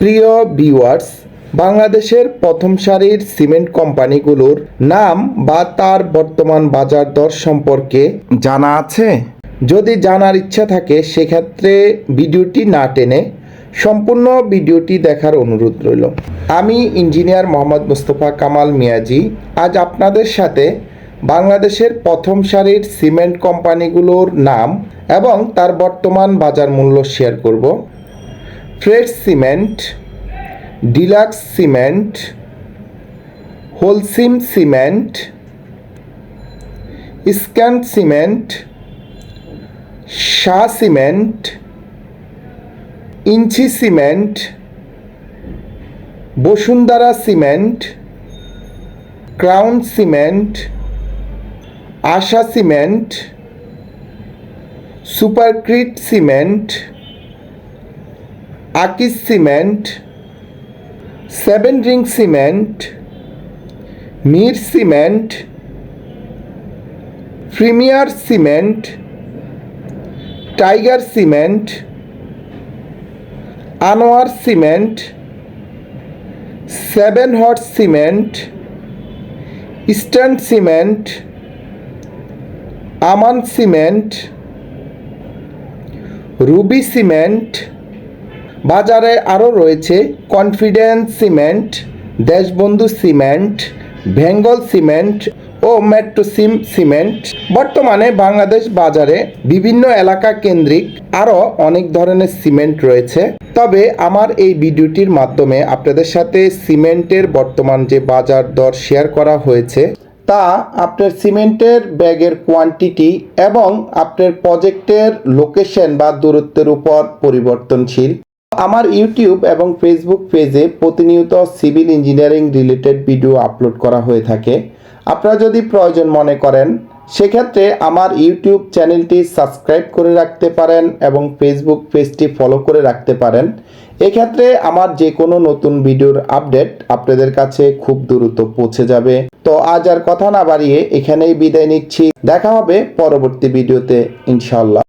প্রিয় ভিউয়ার্স, বাংলাদেশের প্রথম সারির সিমেন্ট কোম্পানিগুলোর নাম বা তার বর্তমান বাজার দর সম্পর্কে জানা আছে? যদি জানার ইচ্ছা থাকে, সেক্ষেত্রে ভিডিওটি না টেনে সম্পূর্ণ ভিডিওটি দেখার অনুরোধ রইল। আমি ইঞ্জিনিয়ার মোহাম্মদ মুস্তফা কামাল মিয়াজি। আজ আপনাদের সাথে বাংলাদেশের প্রথম সারির সিমেন্ট কোম্পানিগুলোর নাম এবং তার বর্তমান বাজার মূল্য শেয়ার করব। Fresh cement, deluxe cement, Holcim cement, Scan cement, Shah cement, Insee cement, Bashundhara cement, crown cement, Asha cement, Supercrete cement Akij cement, seven ring cement, Mir cement, premier cement, tiger cement, Anwar cement, seven hot cement, eastern cement, Aman cement, Ruby cement বাজারে আরও রয়েছে confidence cement, Deshbandhu cement, Bengal cement ও Metrocem cement. বর্তমানে বাংলাদেশ বাজারে বিভিন্ন এলাকা কেন্দ্রিক আরও অনেক ধরনের সিমেন্ট রয়েছে। তবে আমার এই ভিডিওটির মাধ্যমে আপনাদের সাথে সিমেন্টের বর্তমান যে বাজার দর শেয়ার করা হয়েছে, তা আপনার সিমেন্টের ব্যাগের কোয়ান্টিটি এবং আপনার প্রজেক্টের লোকেশন বা দূরত্বের উপর পরিবর্তনশীল। আমার ইউটিউব এবং ফেসবুক পেজে প্রতিনিয়ত civil engineering related video upload করা হয়ে থাকে। আপনারা যদি প্রয়োজন মনে করেন, সেক্ষেত্রে আমার ইউটিউব চ্যানেলটি সাবস্ক্রাইব করে রাখতে পারেন এবং ফেসবুক পেজটি ফলো করে রাখতে পারেন। এক্ষেত্রে আমার যে কোনো নতুন ভিডিওর আপডেট আপনাদের কাছে খুব দ্রুত পৌঁছে যাবে। তো আজ আর কথা না বাড়িয়ে এখানেই বিদায় নিচ্ছি। দেখা হবে পরবর্তী ভিডিওতে ইনশাল্লাহ